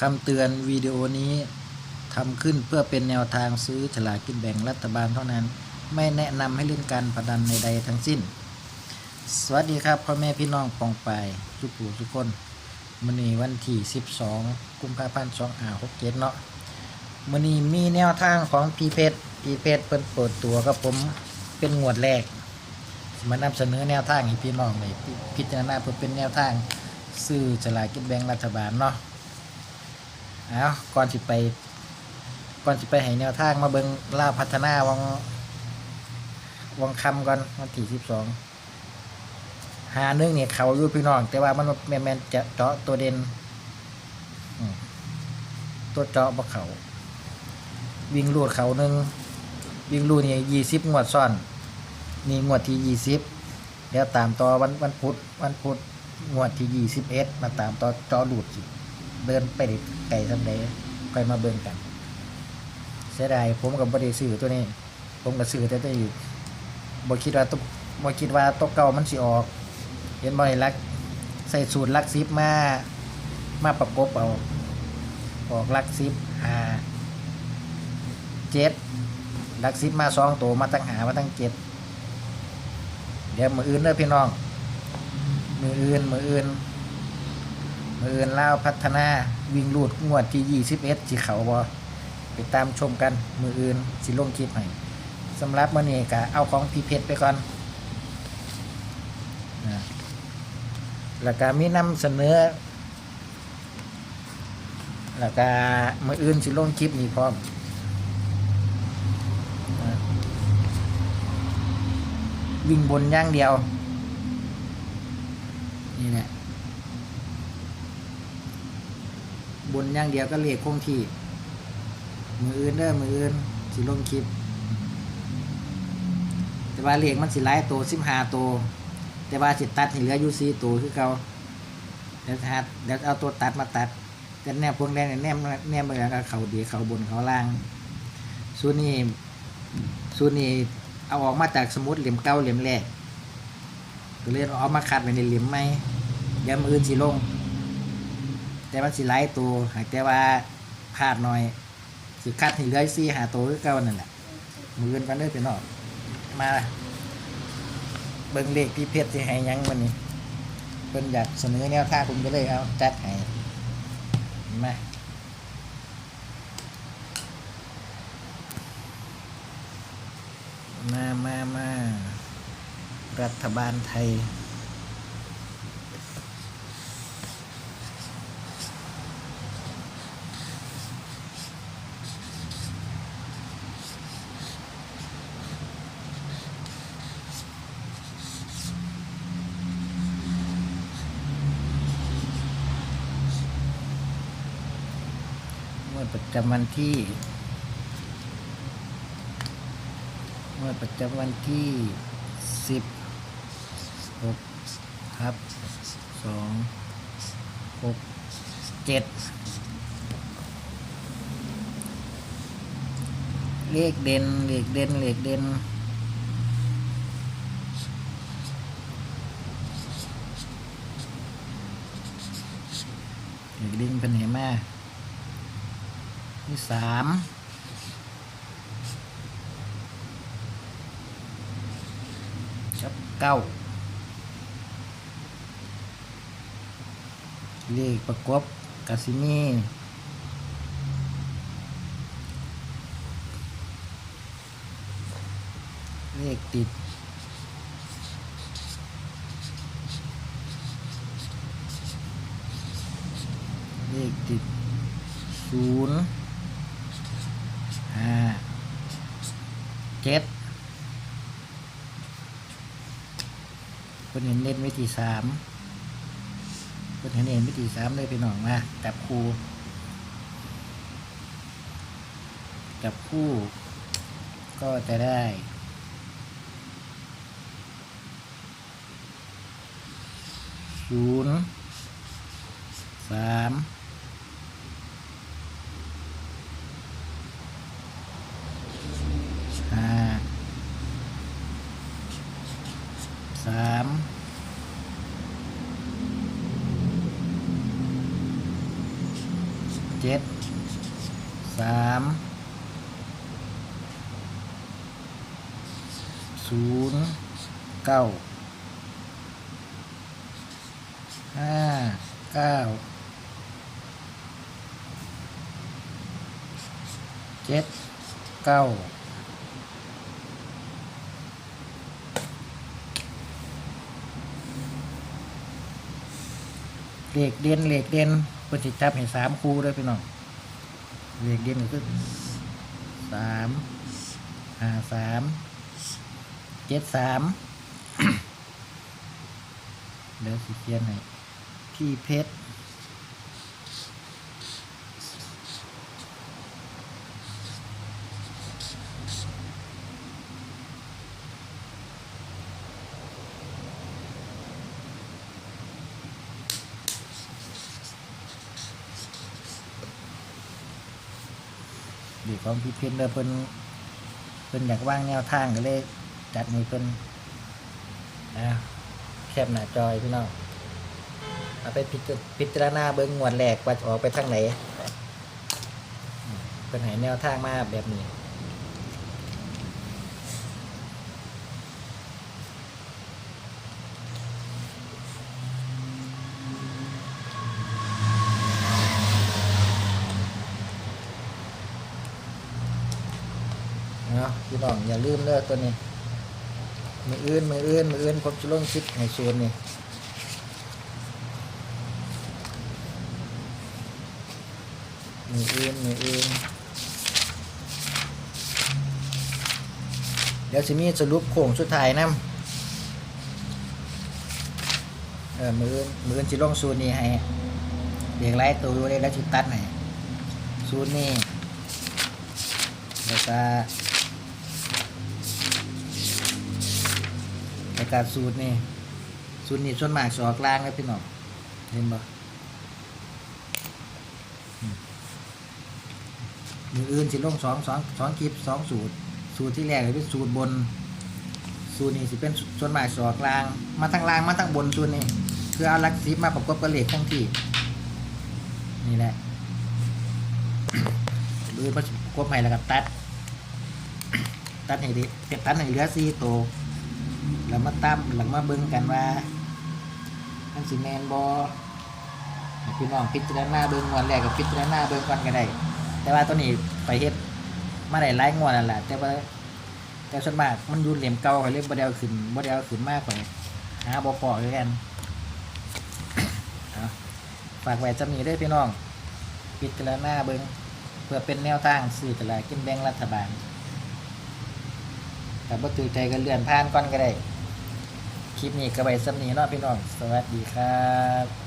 คำเตือนวิดีโอนี้ทำขึ้นเพื่อเป็นแนวทางซื้อฉลากกินแบ่งรัฐบาลเท่านั้น ไม่แนะนำให้เล่นการพนันในใดทั้งสิ้น สวัสดีครับพ่อแม่พี่น้องปองไปทุกผู้ทุกคนมื้อนี้วันที่ 12 กุมภาพันธ์2567เนาะมื้อนี้มีแนวทางของพีเพชรพีเพชรเพิ่นเปิดตัวกับผมเป็นงวดแรกมานำเสนอแนวทางให้พี่น้องได้พิพิจารณาเพื่อเป็นแนวทางซื้อฉลากกินแบ่งรัฐบาลเนาะ เอาก่อนสิไป ก่อนสิไปให้แนวทางมาเบิงล่าพัฒนาวังวังคำก่อนวันที่12หาหนึ่งเนี่ยเขาอยู่พี่น้อง แต่ว่ามันแมนแมนจะเจาะตัวเด่นตัวเจาะบ่เขา วิ่งลูดเขาหนึ่งวิ่งลูดนี่ยยี่สิบงวดซ้อน นี่งวดที่ยี่สิบแล้วตามต่อวันวันพุธวันพุธงวดที่ยี่สิบเอ็ดมาตามต่อเจาะลูดสิ เดินไปได้ไก่ทำไดค่อยมาเบิ่งกัน เสียดายผมกับบริสื่อตัวนี้ ผมกับสื่อแต่ตัวอยู่บ่คิดว่าตัวบ่คิดว่าตัวเก่ามันสิออก เห็นบ่อยลักใส่สูตรลักซิปมา มาประกบเอาออกลักซิปหาเจ็ดลักซิปมาสองตัวมาตั้งหามาตั้งเจ็ดเดี๋ยวมืออื่นเด้อพี่น้อง มืออื่นมืออื่น มืออื่นเล่าพัฒนาวิ่งลูดงวดที่ยี่สิบเอ็ดสีเขาบอไปตามชมกันมืออื่นสิลงคลิปให้สำหรับมื่อนี้ก็เอาของพีเพชรไปก่อนนะแล้วก็มีนำเสนอ แล้วก็มืออื่นสิลงคลิปนี้พร้อมนะวิ่งบนอย่างเดียว นี่แหละ บนอย่างเดียวก็เลขคงที่ มืออื่นเด้อมืออื่นสิลงคลิป แต่ว่าเลขมันสิหลายตัวสิบห้าตัวแต่ว่าสิตัดให้เหลืออยู่สี่ตัวคือเกาเดี๋ยวทัดเดี๋ยวเอาตัวตัดมาตัดแต่แนบพวงแดงเนี่ยแนบแนบเมือนกับเขาดีเขาบนเขาล่างส่วนนี้ส่วนนี้เอาออกมาจากสมุดเหลี่ยมเก้าเหลี่ยมแรกก็เลยเอามาคัดไว้ในเหลี่ยมใหม่ยวมืออื่นสิลง แต่มันสิไล่ตัวหากแต่ว่าพลาดหน่อยสิคัดให้เหลือสี่หาตัวคือเก่านั่นแหละมืออื่นกันเด้อไปนอกมาเบิ่งเลขพี่เพชรที่ให้ยังวันนี้เพิ่นอยากเสนอแนวทางผมก็เลยเอาจัดให้มามามามารัฐบาลไทย เมื่อ ประจำวันที่เมื่อประจำวันที่สิบหกครับสองหกเจ็ดเลขเด่นเลขเด่นเลขเด่นเลขเด่นเป็นไงมา ที่สามกับเก้าเลขประกบกาซิมีเลขติดเลขติดศูนย์ห้าเจ็ด คนเห็นเล่นวิธีสามคนเห็นเล่นวิธีสามเลยไปหน่องมาจับคู่จับคู่ก็จะได้ศูนย์สามห้า สามจ็ดสามศูนย์เก้าห้าเก้าเจ็ดเก้า เลขเด่นเลขเด่นเพิ่นสิจับให้สามคู่เด้วยพี่น้องเลขเด่นก็คือสามห้าสามเจ็ดสามเดี๋ยวสิเขียนให้พี่เพชร ดีของพี่เพชรเด้อเพิ่นเพิ่นอยากว่างแนวทางก็เลยจัดให้เพิ่นอ่าแคบหน้าจอยพี่น้องเอาไปพิจารณาเบิ้งงวดแรกว่าจะออกไปทางไหนเพิ่นให้แนวทางมาแบบนี้ พี่น้องอย่าลืมเด้อตัวนี้มืออื่นมืออื่นมืออื่นผมจะลงคลิปให้ชวนนี่มืออื่นมืออื่นเดี๋ยวจะมีสรุปโค้งสุดท้ายนํเออมืออื่นมืออื่นจะลงสูตรนี้ให้เด็กไล่ตัวเลยแล้วจิตัดให้สูตรนี้แล้วก็ ในการสูตรนี่สูตรนี่ส่วนมากสอกล่างเลยพี่น้องเห็นบ่มืออื่นสิลงสองสองสองคลิปสองสูตร สูตรที่แรกเลยเป็นสูตรบน สูตรนี้สิเป็นส่วนมากสอกล่าง มาทั้งล่างมาทั้งบนสูตรนี้คือเอาลักสิบมาประกอบกับเลขทั้งที่นี่แหละมือประกอบให้แล้วก็ตัด ตัดให้ดิเก็บตัดให้เหลือสี่ตัว แล้วมาตั้มแล้วมาเบิ่งกันว่ามันสิแมนบอพี่น้องพิจารณาเบิ่งงวดแรกกับพิจารณาเบิ่งก่อนก็ได้ แต่ว่าตัวนี้ไปเฮ็ดมาได้หลายงวดแล้วล่ะแต่ว่าแต่ส่วนมากมันอยู่เหลี่ยมเก่าเขาเรียกบ่ได้เอาขึ้นบ่ได้เอาขึ้นมากกว่าหาบ่พอคือกันฝากไว้จำนี้เด้พี่น้องพิจารณาเบิ่งเพื่อเป็นแนวทางซื้อตลาดกินแบ่งรัฐบาล แต่บ่ถือใจก็เลื่อนผ่านก่อนก็ได้ คลิปนี้ก็ไว้สำนีเนาะพี่น้อง สวัสดีครับ